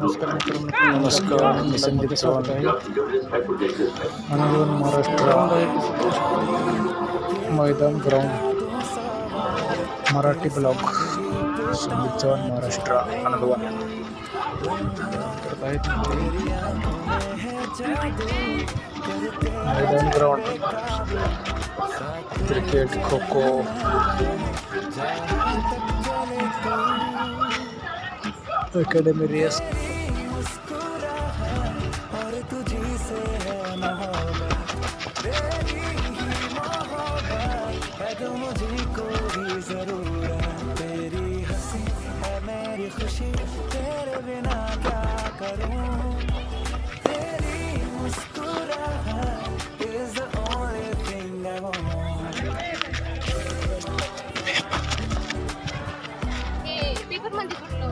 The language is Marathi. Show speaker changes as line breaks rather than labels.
नमस्कार मित्रांनो नमस्कार. मी संदीप चव्हाण आहे.
मनोरंजन महाराष्ट्र मैदान ग्राउंड मराठी ब्लॉग संदीप चव्हाण महाराष्ट्र आनंदवन. मैदान ground. Cricket kho kho academy race. तुझी से है मोहब्बत। तेरी ही है तो मुझको भी ज़रूरत। तेरी हँसी है मेरी खुशी, तेरे बिना क्या करूँ? तेरी मुस्कुराहट is only thing I want
हे पेपर मध्ये कुठलं